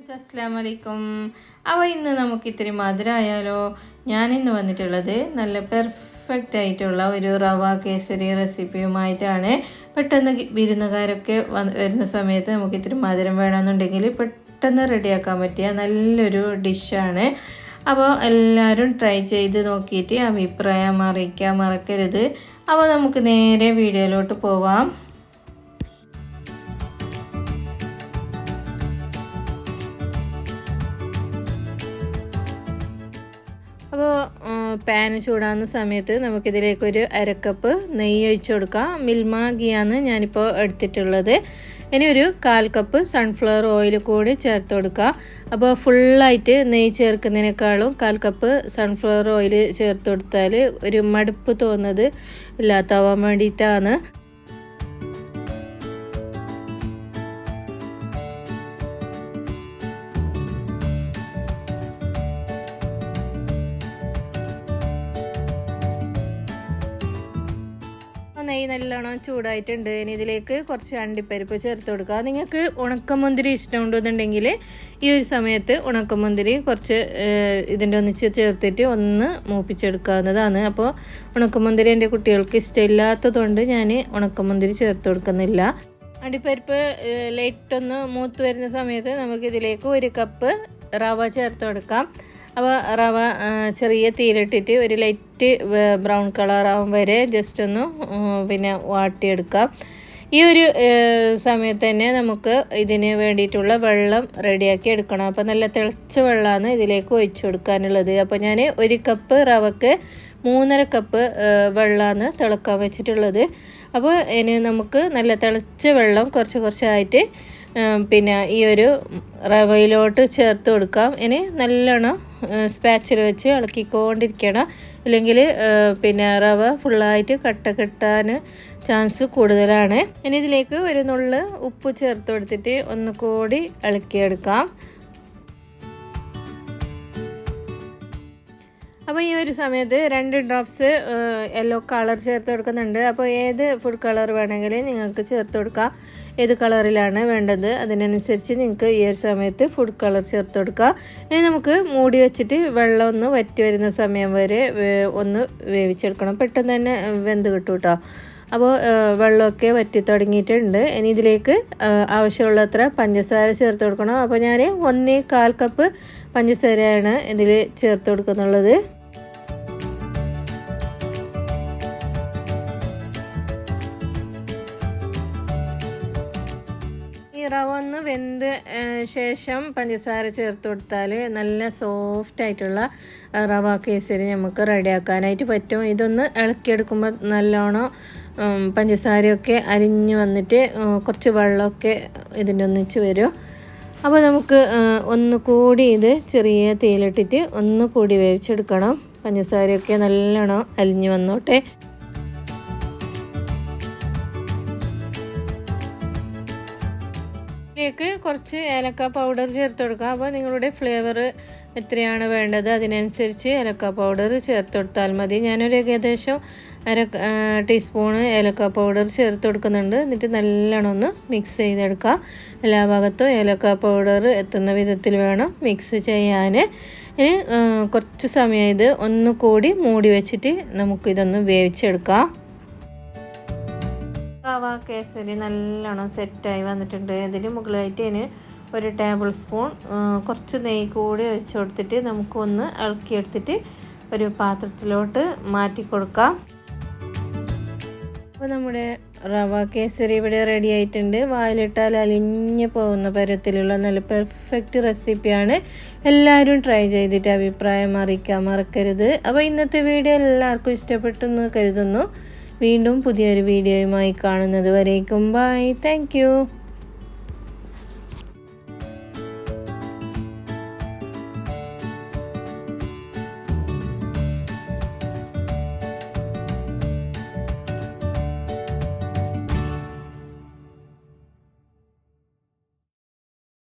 Friends അസ്സാം വലൈക്കും അപ്പോൾ ഇന്ന് നമുക്ക് ഇത്തിരി മധുരമായാലോ ഞാനിന്ന് വന്നിട്ടുള്ളത് നല്ല പെർഫെക്റ്റ് ആയിട്ടുള്ള ഒരു റവ കേസരി റെസിപ്പിയുമായിട്ടാണ്. പെട്ടെന്ന് വിരുന്നുകാരൊക്കെ വരുന്ന സമയത്ത് നമുക്ക് ഇത്തിരി മധുരം വേണമെന്നുണ്ടെങ്കിൽ പെട്ടെന്ന് റെഡിയാക്കാൻ പറ്റിയ നല്ലൊരു ഡിഷാണ്. അപ്പോൾ എല്ലാവരും ട്രൈ ചെയ്ത് നോക്കിയിട്ട് അഭിപ്രായം അറിയിക്കാൻ മറക്കരുത്. അപ്പോൾ നമുക്ക് നേരെ വീഡിയോയിലോട്ട് പോവാം. അപ്പോൾ പാൻ ചൂടാകുന്ന സമയത്ത് നമുക്കിതിലേക്കൊരു അരക്കപ്പ് നെയ്യ് ഒഴിച്ച് കൊടുക്കാം. മിൽമ ഗിയാണ് ഞാനിപ്പോൾ എടുത്തിട്ടുള്ളത്. ഇനി ഒരു കാൽ കപ്പ് സൺഫ്ലവർ ഓയിൽ കൂടി ചേർത്ത് കൊടുക്കുക. അപ്പോൾ ഫുള്ളായിട്ട് നെയ്യ് ചേർക്കുന്നതിനേക്കാളും കാൽ കപ്പ് സൺഫ്ലവർ ഓയിൽ ചേർത്ത് കൊടുത്താൽ ഒരു മടുപ്പ് തോന്നുന്നത് ഇല്ലാത്താവാൻ വേണ്ടിയിട്ടാണ്. നെയ്യ് നല്ലോണം ചൂടായിട്ടുണ്ട്. ഇനി ഇതിലേക്ക് കുറച്ച് അണ്ടിപ്പരിപ്പ് ചേർത്ത് കൊടുക്കുക. നിങ്ങൾക്ക് ഉണക്കമുന്തിരി ഇഷ്ടമുണ്ടെന്നുണ്ടെങ്കിൽ ഈ ഒരു സമയത്ത് ഉണക്കമുന്തിരി കുറച്ച് ഇതിന്റെ ഒന്നിച്ച് ചേർത്തിട്ട് ഒന്ന് മൂപ്പിച്ചെടുക്കാവുന്നതാണ്. അപ്പോൾ ഉണക്കമുന്തിരി എന്റെ കുട്ടികൾക്ക് ഇഷ്ടമില്ലാത്തതുകൊണ്ട് ഞാൻ ഉണക്കമുന്തിരി ചേർത്ത് കൊടുക്കുന്നില്ല. അണ്ടിപ്പരിപ്പ് ലൈറ്റ് ഒന്ന് മൂത്ത് വരുന്ന സമയത്ത് നമുക്കിതിലേക്ക് ഒരു കപ്പ് റവ ചേർത്ത് കൊടുക്കാം. അപ്പോൾ റവ ചെറിയ തീയിലിട്ടിട്ട് ഒരു ലൈറ്റ് ബ്രൗൺ കളർ ആവും വരെ ജസ്റ്റ് ഒന്ന് പിന്നെ വാട്ടിയെടുക്കാം. ഈ ഒരു സമയത്ത് തന്നെ നമുക്ക് ഇതിന് വേണ്ടിയിട്ടുള്ള വെള്ളം റെഡിയാക്കി എടുക്കണം. അപ്പോൾ നല്ല തിളച്ച വെള്ളമാണ് ഇതിലേക്ക് ഒഴിച്ചു കൊടുക്കാനുള്ളത്. അപ്പോൾ ഞാൻ ഒരു കപ്പ് റവക്ക് മൂന്നര കപ്പ് വെള്ളമാണ് തിളക്കാൻ വെച്ചിട്ടുള്ളത്. അപ്പോൾ ഇനി നമുക്ക് നല്ല തിളച്ച വെള്ളം കുറച്ച് കുറച്ചായിട്ട് പിന്നെ ഈ ഒരു റവയിലോട്ട് ചേർത്ത് കൊടുക്കാം. ഇനി നല്ലോണം സ്പാച്ചിൽ വെച്ച് ഇളക്കിക്കൊണ്ടിരിക്കണം. അല്ലെങ്കിൽ പിന്നെ റവ ഫുള്ളായിട്ട് കട്ട കിട്ടാൻ ചാൻസ് കൂടുതലാണ്. ഇനി ഇതിലേക്ക് ഒരു നുള്ള് ഉപ്പ് ചേർത്ത് കൊടുത്തിട്ട് ഒന്ന് കൂടി ഇളക്കിയെടുക്കാം. അപ്പോൾ ഈ ഒരു സമയത്ത് രണ്ട് ഡ്രോപ്സ് യെല്ലോ കളർ ചേർത്ത് കൊടുക്കുന്നുണ്ട്. അപ്പോൾ ഏത് ഫുഡ് കളർ വേണമെങ്കിലും നിങ്ങൾക്ക് ചേർത്ത് കൊടുക്കാം. ഏത് കളറിലാണ് വേണ്ടത് അതിനനുസരിച്ച് നിങ്ങൾക്ക് ഈ ഒരു സമയത്ത് ഫുഡ് കളർ ചേർത്ത് കൊടുക്കാം. ഇനി നമുക്ക് മൂടി വെച്ചിട്ട് വെള്ളം ഒന്ന് വറ്റി വരുന്ന സമയം വരെ ഒന്ന് വേവിച്ചെടുക്കണം. പെട്ടെന്ന് തന്നെ വെന്ത് കിട്ടും കേട്ടോ അപ്പോൾ വെള്ളമൊക്കെ വറ്റി തുടങ്ങിയിട്ടുണ്ട്. ഇനി ഇതിലേക്ക് ആവശ്യമുള്ളത്ര പഞ്ചസാര ചേർത്ത് കൊടുക്കണം. അപ്പോൾ ഞാൻ ഒന്നേ കാൽ കപ്പ് പഞ്ചസാരയാണ് ഇതിൽ ചേർത്ത് കൊടുക്കുന്നുള്ളത്. ഈ റവ ഒന്ന് വെന്ത് ശേഷം പഞ്ചസാര ചേർത്ത് കൊടുത്താൽ നല്ല സോഫ്റ്റ് ആയിട്ടുള്ള റവ കേസരി നമുക്ക് റെഡിയാക്കാനായിട്ട് പറ്റും. ഇതൊന്ന് ഇളക്കിയെടുക്കുമ്പോൾ നല്ലോണം പഞ്ചസാരയൊക്കെ അരിഞ്ഞ് വന്നിട്ട് കുറച്ച് വെള്ളമൊക്കെ ഇതിന്റെ ഒന്നിച്ച് വരും. അപ്പോൾ നമുക്ക് ഒന്ന് കൂടി ഇത് ചെറിയ തേയിലിട്ടിട്ട് ഒന്ന് കൂടി വേവിച്ചെടുക്കണം. പഞ്ചസാരയൊക്കെ നല്ലോണം അലിഞ്ഞ് വന്നോട്ടെ. ഇതിലേക്ക് കുറച്ച് ഏലക്ക പൗഡർ ചേർത്ത് കൊടുക്കുക. അപ്പോൾ നിങ്ങളുടെ ഫ്ലേവർ എത്രയാണ് വേണ്ടത് അതിനനുസരിച്ച് ഏലക്ക പൗഡർ ചേർത്ത് കൊടുത്താൽ മതി. ഞാനൊരു ഏകദേശം അര ടീസ്പൂണ് ഏലക്ക പൗഡർ ചേർത്ത് കൊടുക്കുന്നുണ്ട്. എന്നിട്ട് നല്ലോണം ഒന്ന് മിക്സ് ചെയ്തെടുക്കുക. എല്ലാ ഭാഗത്തും ഏലക്ക പൗഡർ എത്തുന്ന വിധത്തിൽ വേണം മിക്സ് ചെയ്യാൻ. ഇനി കുറച്ച് സമയം ഇത് ഒന്ന് കൂടി മൂടി വെച്ചിട്ട് നമുക്കിതൊന്ന് വേവിച്ചെടുക്കാം. റവ കേസരി നല്ലോണം സെറ്റായി വന്നിട്ടുണ്ട്. ഇതിന് മുകളിലായിട്ട് ഇതിന് ഒരു ടേബിൾ സ്പൂൺ കുറച്ച് നെയ്യ് കൂടി ഒഴിച്ച് കൊടുത്തിട്ട് നമുക്കൊന്ന് ഇളക്കിയെടുത്തിട്ട് ഒരു പാത്രത്തിലോട്ട് മാറ്റി കൊടുക്കാം. അപ്പോൾ നമ്മുടെ റവ കേസരി ഇവിടെ റെഡി ആയിട്ടുണ്ട്. വായിലിട്ടാൽ അലിഞ്ഞു പോകുന്ന പരത്തിലുള്ള നല്ല പെർഫെക്റ്റ് റെസിപ്പിയാണ് എല്ലാവരും ട്രൈ ചെയ്തിട്ട് അഭിപ്രായം അറിയിക്കാൻ മറക്കരുത്. അപ്പോൾ ഇന്നത്തെ വീഡിയോ എല്ലാവർക്കും ഇഷ്ടപ്പെട്ടു എന്ന് കരുതുന്നു. വീണ്ടും പുതിയൊരു വീഡിയോയുമായി കാണുന്നത് വരേക്കും. Bye thank